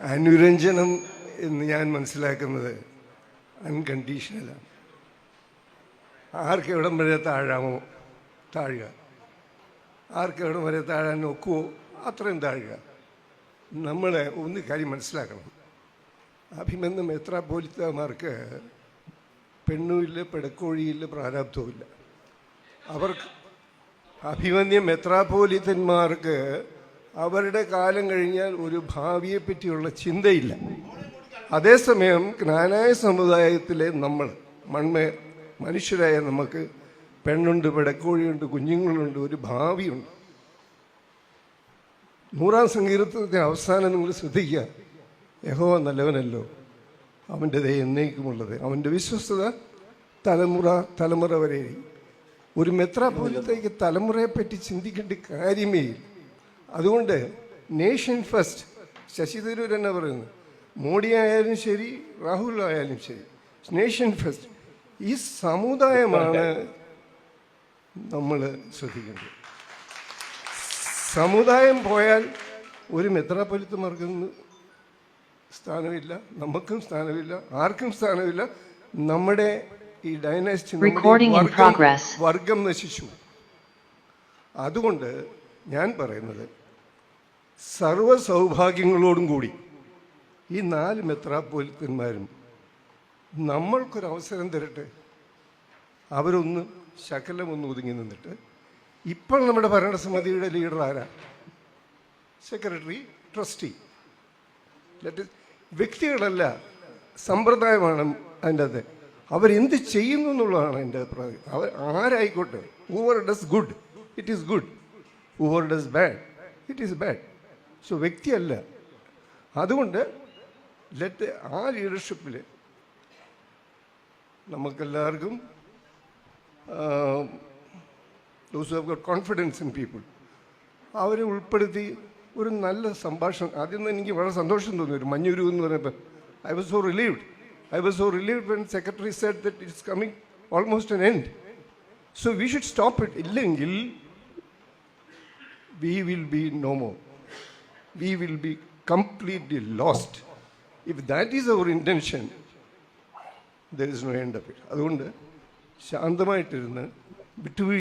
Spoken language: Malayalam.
അനുരഞ്ജനം എന്ന് ഞാൻ മനസ്സിലാക്കുന്നത് അൺകണ്ടീഷണലാണ് ആർക്ക് എവിടം വരെ താഴാമോ? താഴുക. ആർക്ക് എവിടം വരെ താഴാൻ ഒക്കുവോ അത്രയും താഴുക. നമ്മൾ ഒന്ന് കാര്യം മനസ്സിലാക്കണം. അഭിമന്യം എത്ര പോലീസുമാർക്ക് പെണ്ണുമില്ല പെടക്കോഴിയില്ല പ്രാരാബ്ധവുമില്ല അവർക്ക് അഭിമന്യം മെത്രാപോലിത്തന്മാർക്ക് അവരുടെ കാലം കഴിഞ്ഞാൽ ഒരു ഭാവിയെ പറ്റിയുള്ള ചിന്തയില്ല. അതേസമയം ജ്ഞാനായ സമുദായത്തിലെ നമ്മൾ മൺമ മനുഷ്യരായ നമുക്ക് പെണ്ണുണ്ട് പെടക്കോഴിയുണ്ട് കുഞ്ഞുങ്ങളുണ്ട് ഒരു ഭാവിയുണ്ട്. നൂറാം സങ്കീർത്തനത്തെ അവസാനം നിങ്ങൾ ശ്രദ്ധിക്കുക. യഹോവ നല്ലവനല്ലോ. അവന്റെ ദയ എന്നേക്കുമുള്ളത്. അവന്റെ വിശ്വസ്തത തലമുറ തലമുറ വരെ. ഒരു മെത്രാപോലത്തേക്ക് പോലത്തേക്ക് തലമുറയെപ്പറ്റി ചിന്തിക്കേണ്ട കാര്യമേ ഇല്ല. അതുകൊണ്ട് നേഷൻ ഫസ്റ്റ് ശശി തരൂർ തന്നെ പറയുന്നു. മോഡി ആയാലും ശരി രാഹുൽ ആയാലും ശരി. നേഷൻ ഫസ്റ്റ് ഈ സമുദായമാണ് നമ്മൾ ശ്രദ്ധിക്കേണ്ടത്. സമുദായം പോയാൽ ഒരു മെത്രാപ്പൊലിത്തമാർക്കും സ്ഥാനമില്ല നമുക്കും സ്ഥാനമില്ല ആർക്കും സ്ഥാനമില്ല. നമ്മുടെ ഈ ഡൈനാസ്റ്റി വർഗം നശിച്ചു. അതുകൊണ്ട് ഞാൻ പറയുന്നത് സർവ സൗഭാഗ്യങ്ങളോടും കൂടി ഈ നാല് മെത്രാപ്പോലിത്തന്മാരും നമ്മൾക്കൊരവസരം തരട്ടെ. അവരൊന്ന് ശകലമൊന്ന് ഒതുങ്ങി നിന്നിട്ട് ഇപ്പോൾ നമ്മുടെ ഭരണസമിതിയുടെ ലീഡർ ആരാ? സെക്രട്ടറി ട്രസ്റ്റി ലെറ്റ് വ്യക്തികളല്ല സമ്പ്രദായമാണ് അതിന്റെ അത് അവരെന്ത് ചെയ്യുന്നു എന്നുള്ളതാണ് എന്റെ അഭിപ്രായം. അവർ ആരായിക്കോട്ടെ. Whoever does good it is good whoever does bad it is bad so വ്യക്തിയല്ല. അതുകൊണ്ട് ലെറ്റ് ആ ലീഡർഷിപ്പിൽ നമുക്കെല്ലാവർക്കും those have got confidence in people അവരെ ഉൾപ്പെടുത്തി ഒരു നല്ല സംഭാഷണം. ആദ്യം എനിക്ക് വളരെ സന്തോഷം തോന്നി. ഒരു മഞ്ഞുരു എന്ന് പറഞ്ഞപ്പോൾ I was so relieved I was so relieved when secretary said that it's coming almost an end so we should stop it ഇല്ലെങ്കിൽ we will be no more we will be completely lost if that is our intention there is no end of it അതുകൊണ്ട് ശാന്തമായിട്ടിരുന്ന് വിട്ടുവീഴ്ച